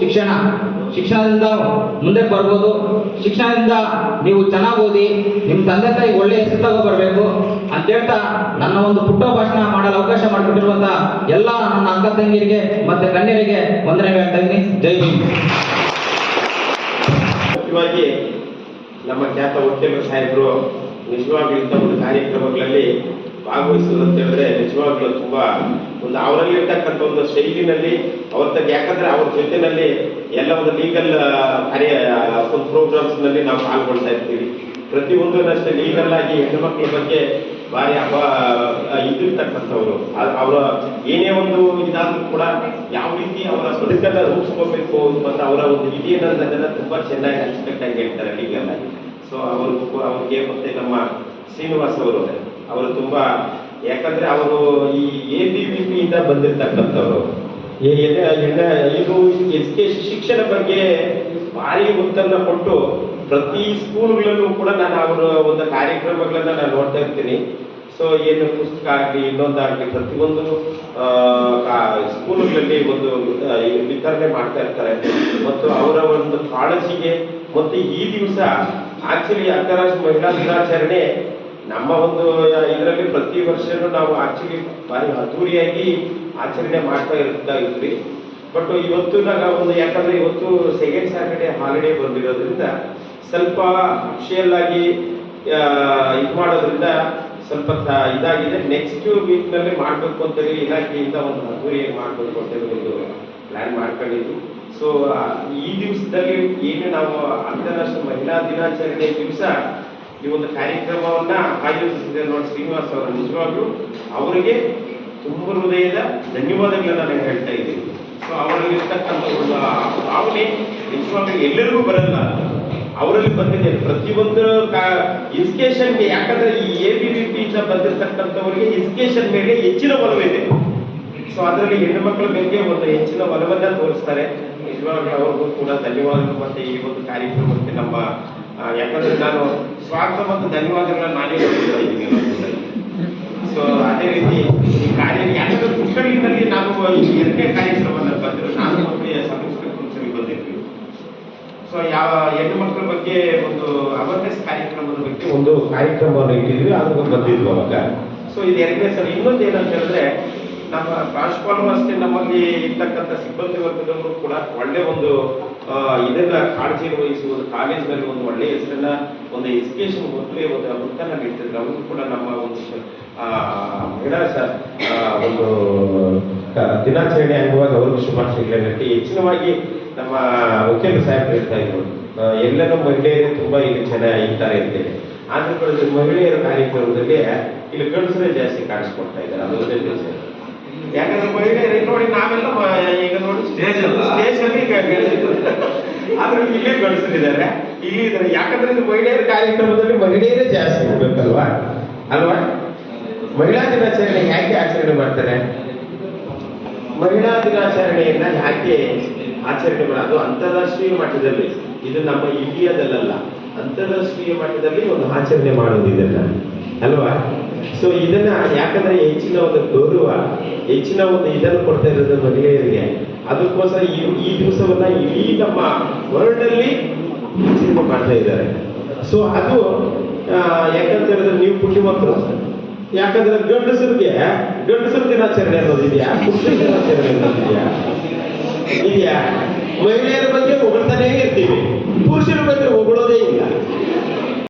ಶಿಕ್ಷಣ. ಶಿಕ್ಷಣದಿಂದ ಮುಂದೆ ಬರ್ಬೋದು. ಶಿಕ್ಷಣದಿಂದ ನೀವು ಚೆನ್ನಾಗಿ ಓದಿ ನಿಮ್ಮ ತಂದೆ ತಾಯಿ ಒಳ್ಳೆ ಹೆಸರು ಬರಬೇಕು ಅಂತ ಹೇಳ್ತಾ ನನ್ನ ಒಂದು ಪುಟ್ಟ ಭಾಷಣ ಮಾಡಲು ಅವಕಾಶ ಮಾಡಿಕೊಟ್ಟಿರುವಂತ ಎಲ್ಲ ನನ್ನ ಅಕ್ಕ ತಂಗಿಯರಿಗೆ ಮತ್ತೆ ಗಣ್ಯರಿಗೆ ವಂದನೆ ಹೇಳ್ತಾ ಇದ್ದೀನಿ. ಜೈ ಭೀಮ್. ಮುಖ್ಯವಾಗಿ ನಮ್ಮ ಖ್ಯಾತ ಉದ್ಯಮ ಸಾಹೇಬರು ನಿಜವಾಗಿ ಇಂಥ ಒಂದು ಕಾರ್ಯಕ್ರಮಗಳಲ್ಲಿ ಭಾಗವಹಿಸೋದು ಅಂತ ಹೇಳಿದ್ರೆ ನಿಜವಾಗ್ಲೂ ತುಂಬಾ ಒಂದು ಅವರಲ್ಲಿರ್ತಕ್ಕಂಥ ಒಂದು ಶೈಲಿನಲ್ಲಿ ಅವ್ರ ಯಾಕಂದ್ರೆ ಅವ್ರ ಜೊತೆನಲ್ಲಿ ಎಲ್ಲ ಒಂದು ಲೀಗಲ್ ಕಾರ್ಯ ಒಂದು ಪ್ರೋಗ್ರಾಮ್ಸ್ನಲ್ಲಿ ನಾವು ಪಾಲ್ಗೊಳ್ತಾ ಇರ್ತೀವಿ. ಪ್ರತಿಯೊಂದನ್ನಷ್ಟೇ ಲೀಗಲ್ ಆಗಿ ಹೆಣ್ಣುಮಕ್ಕಳ ಬಗ್ಗೆ ಭಾರಿ ಅಪ ಇದ್ದಿರ್ತಕ್ಕಂಥವ್ರು. ಅವರ ಏನೇ ಒಂದು ಇದಾದ್ರೂ ಕೂಡ ಯಾವ ರೀತಿ ಅವರ ಬದುಕನ್ನ ರೂಪಿಸ್ಕೋಬೇಕು ಮತ್ತು ಅವರ ಒಂದು ವಿಧಿಯನ್ನ ತುಂಬಾ ಚೆನ್ನಾಗಿ ಅಚ್ಚುಕಟ್ಟಾಗಿ ಹೇಳ್ತಾರೆ ಲೀಗಲ್ ಆಗಿ. ಸೊ ಅವರು, ಅವ್ರಿಗೆ ಮತ್ತೆ ನಮ್ಮ ಶ್ರೀನಿವಾಸ್ ಅವರು. ಅವರು ತುಂಬಾ, ಯಾಕಂದ್ರೆ ಅವರು ಈ ಎ ಬಿ ಬಿ ಪಿ ಇಂದ ಬಂದಿರ್ತಕ್ಕಂಥವ್ರು. ಏನ- ಇದು ಎಜುಕೇಶನ್ ಶಿಕ್ಷಣ ಬಗ್ಗೆ ಭಾರಿ ಒತ್ತನ್ನ ಕೊಟ್ಟು ಪ್ರತಿ ಸ್ಕೂಲ್ಗಳಲ್ಲೂ ಕೂಡ ನಾನು ಅವರ ಒಂದು ಕಾರ್ಯಕ್ರಮಗಳನ್ನ ನಾನು ನೋಡ್ತಾ ಇರ್ತೀನಿ. ಸೊ ಏನು ಪುಸ್ತಕ ಆಗಲಿ, ಇನ್ನೊಂದಾಗಲಿ, ಪ್ರತಿಯೊಂದು ಸ್ಕೂಲ್ಗಳಲ್ಲಿ ಒಂದು ವಿತರಣೆ ಮಾಡ್ತಾ ಇರ್ತಾರೆ. ಮತ್ತು ಅವರ ಒಂದು ಕಾಳಜಿಗೆ ಮತ್ತು ಈ ದಿವಸ ಆಕ್ಚುಲಿ ಅಂತಾರಾಷ್ಟ್ರೀಯ ಮಹಿಳಾ ದಿನಾಚರಣೆ ನಮ್ಮ ಒಂದು ಇದರಲ್ಲಿ ಪ್ರತಿ ವರ್ಷನೂ ನಾವು ಆಕ್ಚುಲಿ ಭಾರಿ ಅದ್ದೂರಿಯಾಗಿ ಆಚರಣೆ ಮಾಡ್ತಾ ಇರ್ತಾ ಇದ್ವಿ. ಬಟ್ ಇವತ್ತು ನಾವು ಒಂದು, ಯಾಕಂದ್ರೆ ಇವತ್ತು ಸೆಕೆಂಡ್ ಸ್ಯಾಟರ್ಡೆ ಹಾಲಿಡೇ ಬಂದಿರೋದ್ರಿಂದ ಸ್ವಲ್ಪ ಅಫಿಷಿಯಲ್ ಆಗಿ ಇದು ಮಾಡೋದ್ರಿಂದ ಸ್ವಲ್ಪ ಇದಾಗಿದೆ. ನೆಕ್ಸ್ಟ್ ವೀಕ್ನಲ್ಲಿ ಮಾಡ್ಬೇಕು ಅಂತೇಳಿ ಇಲಾಖೆಯಿಂದ ಒಂದು ಅದ್ದೂರಿಯಾಗಿ ಮಾಡ್ಬೇಕು ಅಂತೇಳಿ ಒಂದು ಪ್ಲಾನ್ ಮಾಡ್ಕೊಂಡಿದ್ವಿ. ಸೊ ಈ ದಿವಸದಲ್ಲಿ ಏನು ನಾವು ಅಂತಾರಾಷ್ಟ್ರೀಯ ಮಹಿಳಾ ದಿನಾಚರಣೆ ದಿವಸ ಈ ಒಂದು ಕಾರ್ಯಕ್ರಮವನ್ನ ಆಯೋಜಿಸಿದೆ ನೋಡಿ ಶ್ರೀನಿವಾಸ್ ಅವರು ನಿಜವಾಗ್ಲೂ ಅವರಿಗೆ ತುಂಬ ಹೃದಯದ ಧನ್ಯವಾದಗಳನ್ನ ನಾನು ಹೇಳ್ತಾ ಇದ್ದೀನಿ. ಸೊ ಅವರಲ್ಲಿ ಇರ್ತಕ್ಕಂಥ ಒಂದು ಭಾವನೆ ನಿಜವಾಗ್ಲೂ ಎಲ್ಲರಿಗೂ ಬರಲ್ಲ. ಅವರಲ್ಲಿ ಬಂದಿದೆ. ಪ್ರತಿಯೊಂದು ಎಜುಕೇಶನ್ಗೆ ಯಾಕಂದ್ರೆ ಈ ಎ ಬಿ ವಿ ಇಂದ ಬಂದಿರತಕ್ಕಂಥವರಿಗೆ ಎಜುಕೇಶನ್ ಮೇಲೆ ಹೆಚ್ಚಿನ ಒಲವಿದೆ. ಸೊ ಅದರಲ್ಲಿ ಹೆಣ್ಣು ಮಕ್ಕಳ ಬಗ್ಗೆ ಒಂದು ಹೆಚ್ಚಿನ ಒಲವನ್ನ ತೋರಿಸ್ತಾರೆ. ನಿಜವಾಗ್ಲೂ ಅವ್ರಿಗೂ ಕೂಡ ಧನ್ಯವಾದಗಳು. ಮತ್ತೆ ಈ ಒಂದು ಕಾರ್ಯಕ್ರಮಕ್ಕೆ ನಮ್ಮ ಯಾಕಂದ್ರೆ ನಾನು ಸ್ವಾಗತ ಮತ್ತು ಧನ್ಯವಾದಗಳನ್ನ ನಾನೇ ಇದ್ದೀನಿ. ಸೊ ಅದೇ ರೀತಿ ಈ ಕಾರ್ಯ ಯಾಕಂದ್ರೆ ಪುಷ್ಕರಣಿನಲ್ಲಿ ಈ ಎರಡನೇ ಕಾರ್ಯಕ್ರಮದಲ್ಲಿ ಬಂದ್ರು ನಾನು ಮಕ್ಕಳಿಗೆ ಸಂಸ್ಕೃತ ಕುಂಚಲಿ ಬಂದಿದ್ವಿ. ಸೊ ಯಾವ ಹೆಣ್ಣು ಮಕ್ಕಳ ಬಗ್ಗೆ ಒಂದು ಅವೇರ್ನೆಸ್ ಕಾರ್ಯಕ್ರಮದ ಬಗ್ಗೆ ಒಂದು ಕಾರ್ಯಕ್ರಮವನ್ನು ಇಟ್ಟಿದ್ವಿ ಅದಕ್ಕೆ ಬಂದಿದ್ವು ಅವಾಗ. ಸೊ ಇದು ಎರಡನೇ ಸಲ. ಇನ್ನೊಂದು ಏನಂತ ಹೇಳಿದ್ರೆ ನಮ್ಮ ಪ್ರಾಂಶುಪಾಲರು ಅಷ್ಟೇ ನಮ್ಮಲ್ಲಿ ಇರ್ತಕ್ಕಂಥ ಸಿಬ್ಬಂದಿ ವರ್ಗದವರು ಕೂಡ ಒಳ್ಳೆ ಒಂದು ಇದೆಲ್ಲ ಕಾಳಜಿ ವಹಿಸುವುದು, ಕಾಲೇಜಿನಲ್ಲಿ ಒಂದು ಒಳ್ಳೆ ಹೆಸರನ್ನ, ಒಂದು ಎಜುಕೇಶನ್ ಮೊದಲೇ ಒಂದು ವೃತ್ತನ ನೀಡ್ತಿದ್ರು ಅವರು ಕೂಡ ನಮ್ಮ ಒಂದು ಮಹಿಳಾ ಒಂದು ದಿನಾಚರಣೆ ಅಂಗವಾಗಿ ಅವರು ಶುಭಾಶಯಗಳನ್ನ ಹೆಚ್ಚಿನವಾಗಿ ನಮ್ಮ ವಕೀಲ ಸಾಹೇಬರು ಹೇಳ್ತಾ ಇದ್ರು. ಎಲ್ಲರೂ ಮಹಿಳೆಯರು ತುಂಬಾ ಇಲ್ಲಿ ಚೆನ್ನಾಗಿ ಇರ್ತಾರೆ ಅಂತೇಳಿ. ಆದ್ರೆ ಕೂಡ ಮಹಿಳೆಯರ ಕಾರ್ಯಕ್ರಮದಲ್ಲಿ ಇಲ್ಲಿ ಗಂಡಸರೇ ಜಾಸ್ತಿ ಕಾಣಿಸ್ಕೊಡ್ತಾ ಇದ್ದಾರೆ. ಅದು. ಯಾಕಂದ್ರೆ ಮಹಿಳೆಯರು ನೋಡಿ ನಾವೆಲ್ಲ ಈಗ ನೋಡಿ ಸ್ಟೇಜ್ ಸ್ಟೇಜ್ ಅಲ್ಲಿ ಈಗ. ಆದ್ರೆ ಇಲ್ಲಿ ಗಳಿಸಿದ್ದಾರೆ ಇಲ್ಲಿ ಇದ್ದಾರೆ. ಯಾಕಂದ್ರೆ ಇದು ಮಹಿಳೆಯರ ಕಾರ್ಯಕ್ರಮದಲ್ಲಿ ಮಹಿಳೆಯರೇ ಜಾಸ್ತಿ ಇರ್ಬೇಕಲ್ವಾ? ಅಲ್ವಾ? ಮಹಿಳಾ ದಿನಾಚರಣೆ ಯಾಕೆ ಆಚರಣೆ ಮಾಡ್ತಾರೆ? ಮಹಿಳಾ ದಿನಾಚರಣೆಯನ್ನ ಯಾಕೆ ಆಚರಣೆ ಮಾಡೋದು ಅಂತಾರಾಷ್ಟ್ರೀಯ ಮಟ್ಟದಲ್ಲಿ ಇದು ನಮ್ಮ ಇಂಡಿಯಾದಲ್ಲ ಅಂತಾರಾಷ್ಟ್ರೀಯ ಮಟ್ಟದಲ್ಲಿ ಒಂದು ಆಚರಣೆ ಮಾಡೋದು ಇದನ್ನ. ಅಲ್ವಾ? ಸೊ ಇದನ್ನ ಯಾಕಂದ್ರೆ ಹೆಚ್ಚಿನ ಒಂದು ಗೌರವ, ಹೆಚ್ಚಿನ ಒಂದು ಇದನ್ನು ಕೊಡ್ತಾ ಇರೋದು ಮಹಿಳೆಯರಿಗೆ. ಅದಕ್ಕೋಸ್ಕರ ಈ ಈ ದಿವಸವನ್ನ ಇಡೀ ನಮ್ಮ ವರ್ಲ್ಡ್ ಅಲ್ಲಿ ಮಾಡ್ತಾ ಇದ್ದಾರೆ. ಸೊ ಅದು ಯಾಕಂತ ಹೇಳಿದ್ರೆ ನೀವು ಪುಣ್ಯವಂತರು. ಯಾಕಂದ್ರೆ ಗಂಡಸರಿಗೆ, ಗಂಡಸರ ದಿನಾಚರಣೆ ಅನ್ನೋದಿದೆಯಾ ಪುರುಷರ ದಿನಾಚರಣೆ ಅನ್ನೋದಿದೆಯಾ ಇದೆಯಾ? ಮಹಿಳೆಯರ ಬಗ್ಗೆ ಹೊಗಳ್ತಾನೇ ಇರ್ತೀವಿ. ಪುರುಷರ ಬಗ್ಗೆ ಹೊಗಳೋದೇ ಇಲ್ಲ.